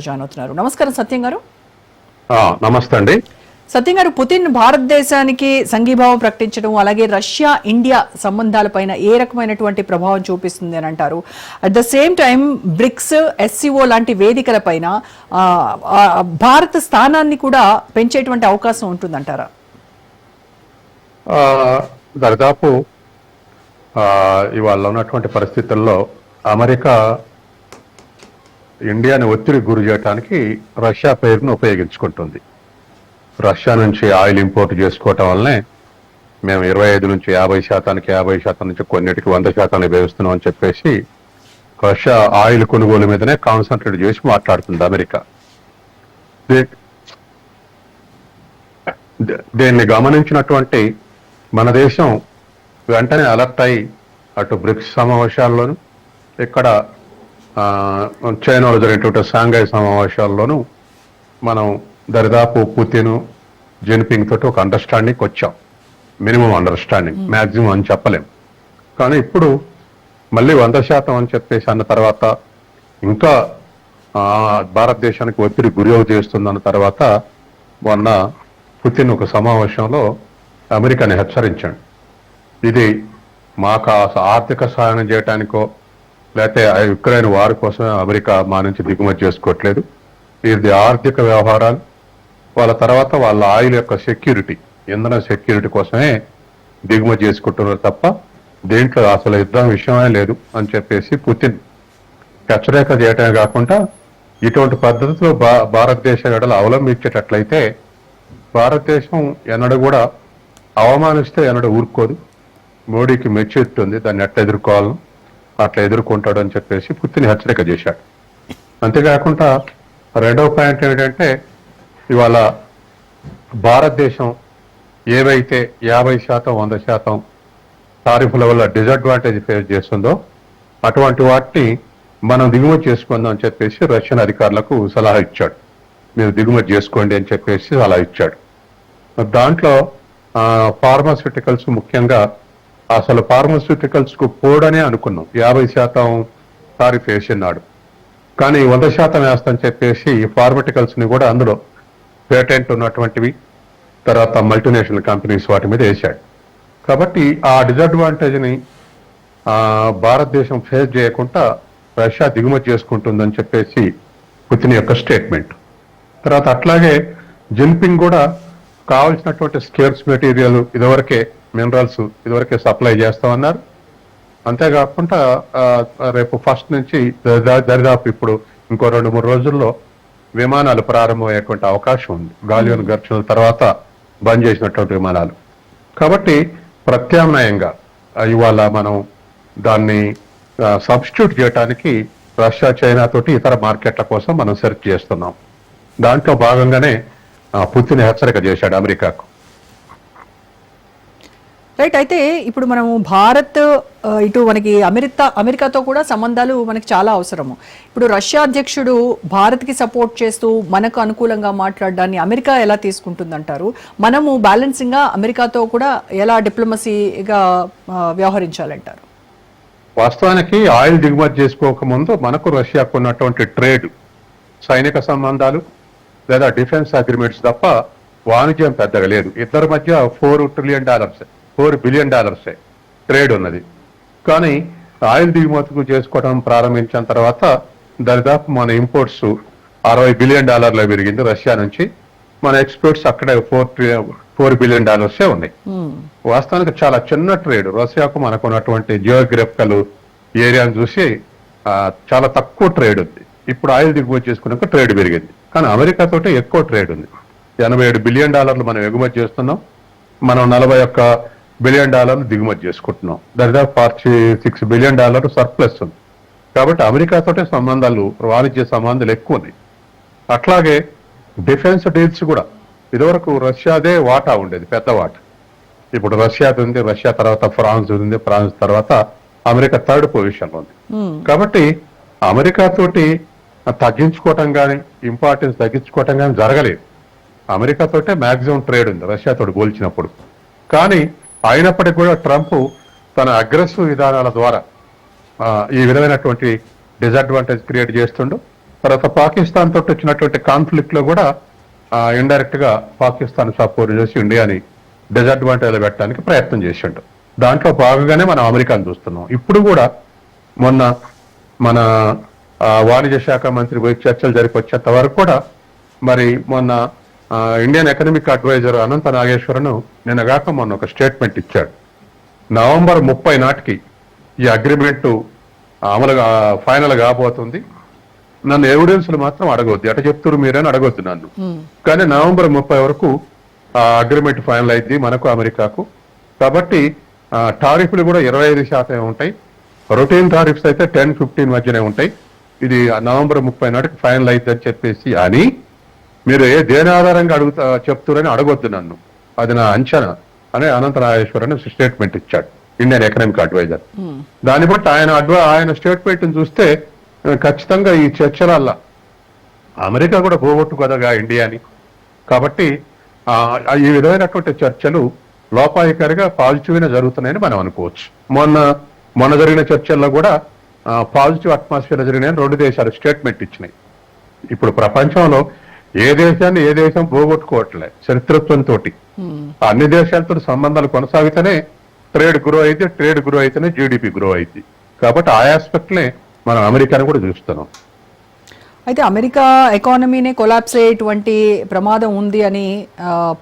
Join అవుతున్నారు నమస్కారం సత్యం గారు. నమస్తే అండి. సత్యం గారు పుతిన్ భారతదేశానికి సంఘీభావం ప్రకటించడం అలాగే రష్యా ఇండియా సంబంధాలపైన ఏ రకమైనటువంటి ప్రభావం చూపిస్తుంది అని అంటారు. At the same time BRICS SCO లాంటి వేదికలపైన భారత స్థానాన్ని కూడా పెంచేటువంటి అవకాశం ఉంటుందంటారా? ఆ, ఇవాళ ఉన్నటువంటి పరిస్థితుల్లో అమెరికా ఇండియాని ఒత్తిడి గురి చేయడానికి రష్యా పేరును ఉపయోగించుకుంటుంది. రష్యా నుంచి ఆయిల్ ఇంపోర్ట్ చేసుకోవటం వల్లనే మేము ఇరవై ఐదు నుంచి యాభై శాతానికి యాభై శాతం నుంచి కొన్నిటికి వంద శాతానికి వేస్తున్నాం అని చెప్పేసి రష్యా ఆయిల్ కొనుగోలు మీదనే కాన్సన్ట్రేట్ చేసి మాట్లాడుతుంది అమెరికా. దీన్ని గమనించినటువంటి మన దేశం వెంటనే అలర్ట్ అయి అటు బ్రిక్స్ సమావేశాల్లోనూ ఇక్కడ చైనాలో జరిగినటువంటి షాంఘై సమావేశాల్లోనూ మనం దరిదాపు పుతిన్ జిన్పింగ్ తోటి ఒక అండర్స్టాండింగ్ వచ్చాం మినిమం అండర్స్టాండింగ్ మాక్సిమం అని చెప్పలేం. కానీ ఇప్పుడు మళ్ళీ వంద శాతం అని చెప్పేసి అన్న తర్వాత ఇంకా భారతదేశానికి ఒత్తిడి గురి చేస్తుందన్న తర్వాత మొన్న పుతిన్ ఒక సమావేశంలో అమెరికాని హెచ్చరించాడు. ఇది మాకు ఆర్థిక సహాయం చేయడానికో లేకపోతే ఆ యుక్రెయిన్ వారి కోసమే అమెరికా మా నుంచి దిగుమతి చేసుకోవట్లేదు. ఇది ఆర్థిక వ్యవహారాలు. వాళ్ళ తర్వాత వాళ్ళ ఆయిల్ యొక్క సెక్యూరిటీ ఇంధన సెక్యూరిటీ కోసమే దిగుమతి చేసుకుంటున్నారు తప్ప దేంట్లో అసలు యుద్ధం విషయమే లేదు అని చెప్పేసి పుతిన్ హెచ్చరిక చేయటమే కాకుండా ఇటువంటి పద్ధతిలో భా భారతదేశ ఎడలు అవలంబించేటట్లయితే భారతదేశం ఎన్నడూ కూడా అవమానిస్తే ఎన్నడూ ఊరుకోదు. మోడీకి మెచ్యూరిటీ ఉంది దాన్ని ఎట్లా ఎదుర్కోవాలను. అట్లా ఎదుర్కొంటాడు అని చెప్పేసి పుత్తిని హెచ్చరిక చేశాడు. అంతేకాకుండా రెండవ పాయింట్ ఏంటంటే ఇవాళ భారతదేశం ఏవైతే యాభై శాతం వంద శాతం తారీఫుల వల్ల డిసడ్వాంటేజ్ ఫేస్ చేస్తుందో అటువంటి వాటిని మనం దిగుమతి చేసుకుందాం అని చెప్పేసి రష్యన్ అధికారులకు సలహా ఇచ్చాడు. మీరు దిగుమతి చేసుకోండి అని చెప్పేసి సలహా ఇచ్చాడు. దాంట్లో ఫార్మాస్యూటికల్స్ ముఖ్యంగా అసలు ఫార్మస్యూటికల్స్కు పోడనే అనుకున్నాం. యాభై శాతం టారిఫ్ వేసినాడు కానీ వంద శాతం వేస్తాని చెప్పేసి ఫార్మటికల్స్ని కూడా అందులో పేటెంట్ ఉన్నటువంటివి తర్వాత మల్టీనేషనల్ కంపెనీస్ వాటి మీద వేశాడు. కాబట్టి ఆ డిసడ్వాంటేజ్ని భారతదేశం ఫేస్ చేయకుండా రష్యా దిగుమతి చేసుకుంటుందని చెప్పేసి పుతిన్ యొక్క స్టేట్మెంట్ తర్వాత అట్లాగే జిన్పింగ్ కూడా కావలసినటువంటి స్కేర్స్ మెటీరియల్ ఇదివరకే మినరల్స్ ఇదివరకే సప్లై చేస్తామన్నారు. అంతేకాకుండా రేపు ఫస్ట్ నుంచి దరి- దరిదాపు ఇప్పుడు ఇంకో రెండు మూడు రోజుల్లో విమానాలు ప్రారంభమయ్యేటువంటి అవకాశం ఉంది. గాలియన్ ఘర్షణల తర్వాత బంద్ చేసినటువంటి విమానాలు. కాబట్టి ప్రత్యామ్నాయంగా ఇవాళ మనం దాన్ని సబ్స్టిట్యూట్ చేయడానికి రష్యా చైనా తోటి ఇతర మార్కెట్ల కోసం మనం సెర్చ్ చేస్తున్నాం. దాంట్లో భాగంగానే ఆ, పుతిన్ హెచ్చరిక చేశాడు అమెరికాకు. రైట్ అయితే ఇప్పుడు మనము భారత్ ఇటు మనకి అమెరికా అమెరికాతో కూడా సంబంధాలు మనకి చాలా అవసరము. ఇప్పుడు రష్యా అధ్యక్షుడు భారత్కి సపోర్ట్ చేస్తూ మనకు అనుకూలంగా మాట్లాడడాన్ని అమెరికా ఎలా తీసుకుంటుందంటారు? మనము బ్యాలెన్సింగ్గా అమెరికాతో కూడా ఎలా డిప్లొమసీగా వ్యవహరించాలంటారు? వాస్తవానికి ఆయిల్ దిగుమతి చేసుకోక ముందు మనకు రష్యాకు ఉన్నటువంటి ట్రేడ్ సైనిక సంబంధాలు లేదా డిఫెన్స్ అగ్రిమెంట్స్ తప్ప వాణిజ్యం పెద్దగా లేదు. ఇద్దరి మధ్య four trillion dollars. Four billion డాలర్సే. Trade ఉన్నది. కానీ ఆయిల్ దిగుమతులు చేసుకోవడం ప్రారంభించిన తర్వాత దరిదాపు మన ఇంపోర్ట్స్ అరవై బిలియన్ డాలర్లు పెరిగింది రష్యా నుంచి. మన ఎక్స్పోర్ట్స్ అక్కడే ఫోర్ ఫోర్ బిలియన్ డాలర్సే ఉన్నాయి. వాస్తవానికి చాలా చిన్న ట్రేడ్. రష్యాకు మనకు ఉన్నటువంటి జియోగ్రఫికల్ ఏరియాను చూసి చాలా తక్కువ ట్రేడ్ ఉంది. ఇప్పుడు ఆయిల్ దిగుమతి చేసుకున్నాక ట్రేడ్ పెరిగింది. కానీ అమెరికా తోటి ఎక్కువ ట్రేడ్ ఉంది. ఎనభై ఏడు బిలియన్ డాలర్లు మనం ఎగుమతి చేస్తున్నాం. మనం నలభై ఒక్క బిలియన్ డాలర్లు దిగుమతి చేసుకుంటున్నాం. దరిదాపు forty six billion dollar surplus ఉంది. కాబట్టి అమెరికాతోటే సంబంధాలు వాణిజ్య సంబంధాలు ఎక్కువ ఉన్నాయి. అట్లాగే డిఫెన్స్ డీల్స్ కూడా. ఇదివరకు రష్యాదే వాటా ఉండేది పెద్ద వాటా. ఇప్పుడు రష్యాది ఉంది రష్యా తర్వాత ఫ్రాన్స్ ఉంది ఫ్రాన్స్ తర్వాత అమెరికా థర్డ్ పొజిషన్ ఉంది. కాబట్టి అమెరికా తోటి తగ్గించుకోవటం కానీ ఇంపార్టెన్స్ తగ్గించుకోవటం కానీ జరగలేదు. అమెరికా తోటే మాక్సిమం ట్రేడ్ ఉంది రష్యా తోటి పోల్చినప్పుడు కానీ అయినప్పటికీ కూడా ట్రంప్ తన అగ్రెసివ్ విధానాల ద్వారా ఈ విధమైనటువంటి డిసడ్వాంటేజ్ క్రియేట్ చేస్తుండు. తర్వాత పాకిస్తాన్ తోటి వచ్చినటువంటి కాన్ఫ్లిక్ట్లో కూడా ఇండైరెక్ట్గా పాకిస్తాన్ సపోర్ట్ చేసి ఇండియాని డిసడ్వాంటేజ్ పెట్టడానికి ప్రయత్నం చేసిండు. దాంట్లో భాగంగానే మనం అమెరికాను చూస్తున్నాం. ఇప్పుడు కూడా మొన్న మన వాణిజ్య శాఖ మంత్రి పోయి చర్చలు జరిపి వచ్చేంత వరకు కూడా మరి మొన్న ఇండియన్ ఎకనామిక్ అడ్వైజర్ అనంత నాగేశ్వరను నిన్నగాక మొన్న ఒక స్టేట్మెంట్ ఇచ్చాడు. నవంబర్ ముప్పై నాటికి ఈ అగ్రిమెంట్ అమలు ఫైనల్ కాబోతుంది. నన్ను ఎవిడెన్స్లు మాత్రం అడగవద్దు ఎట చెప్తున్నారు మీరని అడగొద్దు నన్ను. కానీ నవంబర్ ముప్పై వరకు ఆ అగ్రిమెంట్ ఫైనల్ అయింది మనకు అమెరికాకు. కాబట్టి టారిఫ్లు కూడా ఇరవై ఐదు శాతం ఉంటాయి. రొటీన్ టారిఫ్స్ అయితే టెన్ ఫిఫ్టీన్ మధ్యనే ఉంటాయి. ఇది నవంబర్ ముప్పై నాటికి ఫైనల్ అయింది అని చెప్పేసి అని మీరు ఏ దేని ఆధారంగా అడుగుతా చెప్తున్నారని అడగొద్దు నన్ను. అది నా అంచనా అని అనంత నాగేశ్వర్ అని స్టేట్మెంట్ ఇచ్చాడు ఇండియన్ ఎకనామిక్ అడ్వైజర్ దాన్ని బట్టి ఆయన అడ్వై ఆయన స్టేట్మెంట్ చూస్తే ఖచ్చితంగా ఈ చర్చలల్లా అమెరికా కూడా పోగొట్టుకోదగా ఇండియాని. కాబట్టి ఈ విధమైనటువంటి చర్చలు లోపాయికారిగా పాజిటివ్గా జరుగుతున్నాయని మనం అనుకోవచ్చు. మొన్న మొన్న జరిగిన చర్చల్లో కూడా పాజిటివ్ అట్మాస్ఫియర్ జరిగినాయని రెండు దేశాలు స్టేట్మెంట్ ఇచ్చినాయి. ఇప్పుడు ప్రపంచంలో ఏ దేశాన్ని ఏ దేశం పోగొట్టుకోవట్లే చరిత్రత్వంతో అన్ని దేశాలతో సంబంధాలు కొనసాగితేనే ట్రేడ్ గ్రో అయితే ట్రేడ్ గ్రో అయితేనే జీడిపి గ్రో అయింది కాబట్టి ఆ ఆస్పెక్ట్లే మనం అమెరికాని కూడా చూస్తున్నాం. అయితే అమెరికా ఎకానమీనే కొలాప్స్ అయ్యేటువంటి ప్రమాదం ఉంది అని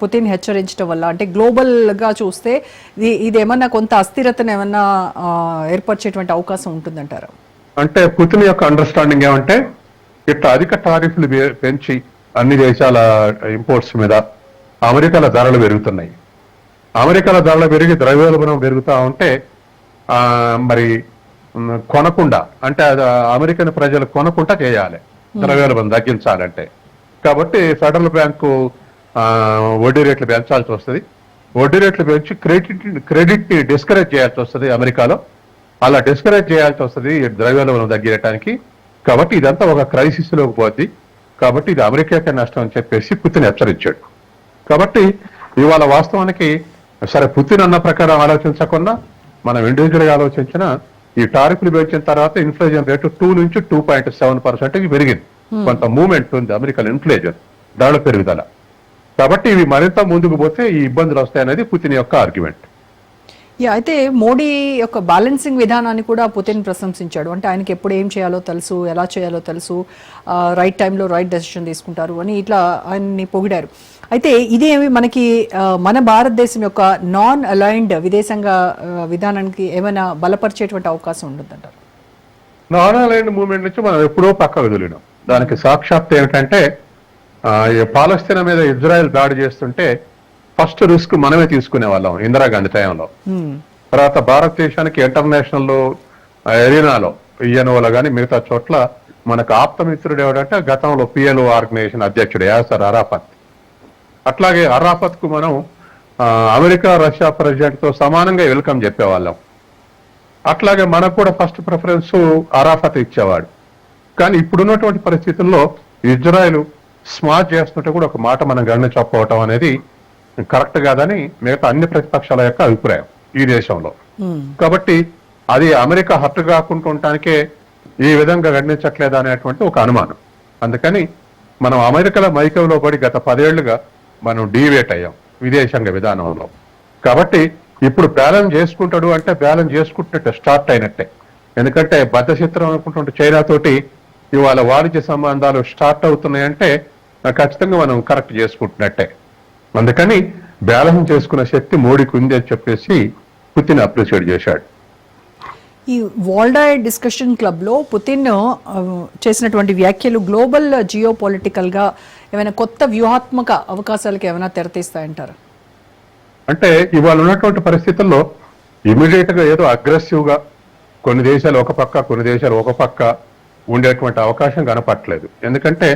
పుతిన్ హెచ్చరించడం వల్ల అంటే గ్లోబల్గా చూస్తే ఇది ఏమన్నా కొంత అస్థిరతను ఏమన్నా ఏర్పరిచేటువంటి అవకాశం ఉంటుందంటారా? అంటే పుతిన్ యొక్క అండర్స్టాండింగ్ ఏమంటే ఇట్లా అధిక టారిఫ్లు పెంచి అన్ని దేశాల ఇంపోర్ట్స్ మీద అమెరికాల ధరలు పెరుగుతున్నాయి. అమెరికాల ధరలు పెరిగి ద్రవ్యోల్బణం పెరుగుతా ఉంటే మరి కొనకుండా అంటే అది అమెరికన్ ప్రజలు కొనకుండా చేయాలి. ద్రవ్యోల్బణం తగ్గించాలంటే. కాబట్టి ఫెడరల్ బ్యాంకు ఆ, వడ్డీ రేట్లు పెంచాల్సి వస్తుంది. వడ్డీ రేట్లు పెంచి క్రెడిట్ క్రెడిట్ని డిస్కరేజ్ చేయాల్సి వస్తుంది అమెరికాలో. అలా డిస్కరేజ్ చేయాల్సి వస్తుంది ద్రవ్యోల్బణం తగ్గించడానికి. కాబట్టి ఇదంతా ఒక క్రైసిస్లోకి పోద్ది. కాబట్టి ఇది అమెరికాకే నష్టం అని చెప్పేసి పుతిన్ హెచ్చరించాడు. కాబట్టి ఇవాళ వాస్తవానికి సరే పుతిన్ అన్న ప్రకారం ఆలోచించకుండా మనం ఇండివిజువల్గా ఆలోచించిన ఈ టారిఫ్లు పెంచిన తర్వాత ఇన్ఫ్లేషన్ రేటు టూ నుంచి టూ పాయింట్ సెవెన్ పర్సెంట్ పెరిగింది. కొంత మూవ్మెంట్ ఉంది అమెరికన్ ఇన్ఫ్లేషన్ ధరల పెరుగుదల. కాబట్టి ఇవి మరింత ముందుకు పోతే ఈ ఇబ్బందులు వస్తాయనేది పుతిన్ యొక్క ఆర్గ్యుమెంట్. యా అయితే మోడీ యొక్క బ్యాలెన్సింగ్ విధానాన్ని కూడా పుతిన్ ప్రశంసించాడు. అంటే ఆయనకి ఎప్పుడు ఏం చేయాలో తెలుసు ఎలా చేయాలో తెలుసు రైట్ టైంలో రైట్ డెసిషన్ తీసుకుంటారు అని ఇట్లా ఆయన్ని పొగిడారు. అయితే ఇదేమి మనకి మన భారతదేశం యొక్క నాన్ అలైన్డ్ విదేశాంగ విధానానికి ఏమైనా బలపరిచేటువంటి అవకాశం ఉంటుందంటారు? నాన్ అలైన్డ్ మూవ్మెంట్ నుంచి మనం ఎప్పుడో పక్క వదిలినాం. దానికి సాక్షాత్ ఏమిటంటే ఆ, పాలస్తీనా మీద ఇజ్రాయెల్ దాడి చేస్తుంటే ఫస్ట్ రిస్క్ మనమే తీసుకునే వాళ్ళం ఇందిరాగాంధీ టైంలో. తర్వాత భారతదేశానికి ఇంటర్నేషనల్ ఎరీనాలో పిఎన్ఓలో కానీ మిగతా చోట్ల మనకు ఆప్తమిత్రుడు ఎవడంటే గతంలో పిఎన్ఓ ఆర్గనైజేషన్ అధ్యక్షుడు యాసర్ అరాఫత్. అట్లాగే అరాఫత్కు మనం అమెరికా రష్యా ప్రెసిడెంట్తో సమానంగా వెల్కమ్ చెప్పేవాళ్ళం. అట్లాగే మనకు కూడా ఫస్ట్ ప్రిఫరెన్స్ అరాఫత్ ఇచ్చేవాడు. కానీ ఇప్పుడున్నటువంటి పరిస్థితుల్లో ఇజ్రాయెల్ స్మార్ట్ చేస్తుంటే కూడా ఒక మాట మనం గమనించకపోవటం అనేది కరెక్ట్ కాదని మిగతా అన్ని ప్రతిపక్షాల యొక్క అభిప్రాయం ఈ దేశంలో. కాబట్టి అది అమెరికా హర్ట్ కాకుండా ఉండటానికే ఈ విధంగా గణించట్లేదా అనేటువంటి ఒక అనుమానం. అందుకని మనం అమెరికాల మైకంలో పడి గత పదేళ్ళుగా మనం డీవేట్ అయ్యాం విదేశాంగ విధానంలో. కాబట్టి ఇప్పుడు బ్యాలెన్స్ చేసుకుంటాడు అంటే బ్యాలెన్స్ చేసుకుంటున్నట్టే స్టార్ట్ అయినట్టే. ఎందుకంటే బద్ధచిత్రం అనుకుంటుంటే చైనా తోటి ఇవాళ వాణిజ్య సంబంధాలు స్టార్ట్ అవుతున్నాయంటే ఖచ్చితంగా మనం కరెక్ట్ చేసుకుంటున్నట్టే. అందుకని బ్యాలెన్స్ చేసుకున్న శక్తి మోడీకి ఉంది అని చెప్పేసి పుతిన్ అప్రిషియేట్ చేశాడు. ఈ వాల్డాయ్ డిస్కషన్ క్లబ్లో పుతిన్ చేసినటువంటి వ్యాఖ్యలు గ్లోబల్ జియో గా ఏమైనా కొత్త వ్యూహాత్మక అవకాశాలకు ఏమైనా తెరతీస్తాయంటారు? అంటే ఇవాళ ఉన్నటువంటి పరిస్థితుల్లో ఇమీడియట్గా ఏదో అగ్రెసివ్గా కొన్ని దేశాలు ఒక పక్క కొన్ని దేశాలు ఒక పక్క ఉండేటువంటి అవకాశం కనపట్లేదు ఎందుకంటే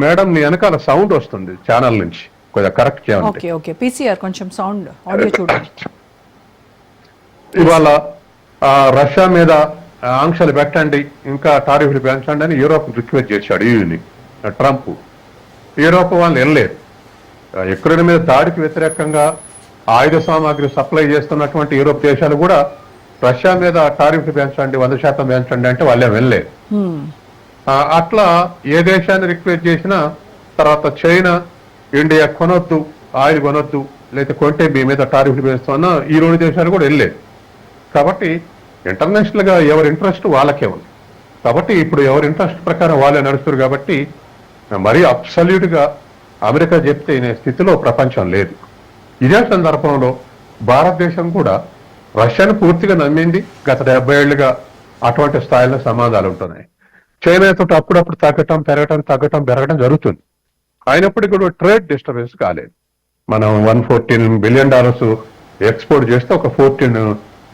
మేడం నీ వెనకాల సౌండ్ వస్తుంది ఛానల్ నుంచి. కొద్దిగా కరెక్ట్ చేయండి. Okay okay. పీసీఆర్ కొంచెం సౌండ్ ఆడియో చూడండి. ఇవాళ ఆ, రష్యా మీద ఆంక్షలు పెట్టండి ఇంకా టారిఫ్లు పెంచండి అని యూరోప్ రిక్వెస్ట్ చేశాడు యూని ట్రంప్. యూరోప్ వాళ్ళు వెళ్ళలేదు యుక్రెయిన్ మీద దాడికి వ్యతిరేకంగా ఆయుధ సామాగ్రి సప్లై చేస్తున్నటువంటి యూరోప్ దేశాలు కూడా రష్యా మీద టారిఫ్లు పెంచండి వంద శాతం పెంచండి అంటే వాళ్ళే వెళ్ళలేదు అట్లా ఏ దేశాన్ని రిక్వెస్ట్ చేసినా తర్వాత చైనా ఇండియా కొనొద్దు ఆయిల్ కొనొద్దు లేదా కొంటే మీ మీద టారిఫ్లు వేస్తున్నా ఈ రెండు దేశాలు కూడా వెళ్ళలేదు కాబట్టి ఇంటర్నేషనల్గా ఎవరి ఇంట్రెస్ట్ వాళ్ళకే ఉంది. కాబట్టి ఇప్పుడు ఎవరి ఇంట్రెస్ట్ ప్రకారం వాళ్ళే నడుస్తారు కాబట్టి మరీ అబ్సల్యూట్గా అమెరికా చెప్తే స్థితిలో ప్రపంచం లేదు. ఇదే సందర్భంలో భారతదేశం కూడా రష్యాను పూర్తిగా నమ్మింది. గత డెబ్బై ఏళ్ళుగా అటువంటి స్థాయిలో సమాధాలు ఉంటున్నాయి. చైనాతో అప్పుడప్పుడు తగ్గటం పెరగటం తగ్గటం పెరగటం జరుగుతుంది. అయినప్పటికీ కూడా ట్రేడ్ డిస్టర్బెన్స్ కాలేదు. మనం one fourteen billion dollars export చేస్తే ఒక ఫోర్టీన్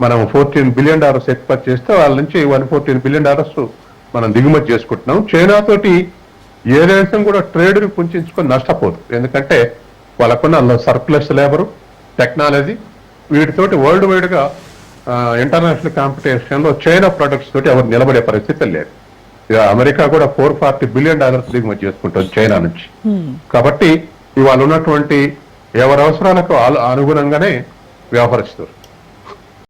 మనం ఫోర్టీన్ బిలియన్ డాలర్స్ ఎక్స్పోర్ట్ చేస్తే వాళ్ళ నుంచి వన్ ఫోర్టీన్ బిలియన్ డాలర్స్ మనం దిగుమతి చేసుకుంటున్నాం. చైనా తోటి ఏ దేశం కూడా ట్రేడ్ని పుంచుకొని నష్టపోదు. ఎందుకంటే వాళ్ళకున్న సర్ప్లస్ లేబరు టెక్నాలజీ వీటితోటి వరల్డ్ వైడ్గా ఇంటర్నేషనల్ కాంపిటీషన్లో చైనా ప్రొడక్ట్స్ తోటి ఎవరు నిలబడే పరిస్థితి లేదు. అమెరికా కూడా ఫోర్ ఫార్టీ బిలియన్ డాలర్స్ దిగుమతి చేసుకుంటుంది చైనా నుంచి. కాబట్టి ఇవాళ ఉన్నటువంటి ఎవరి అవసరాలకు అనుగుణంగానే వ్యవహరిస్తారు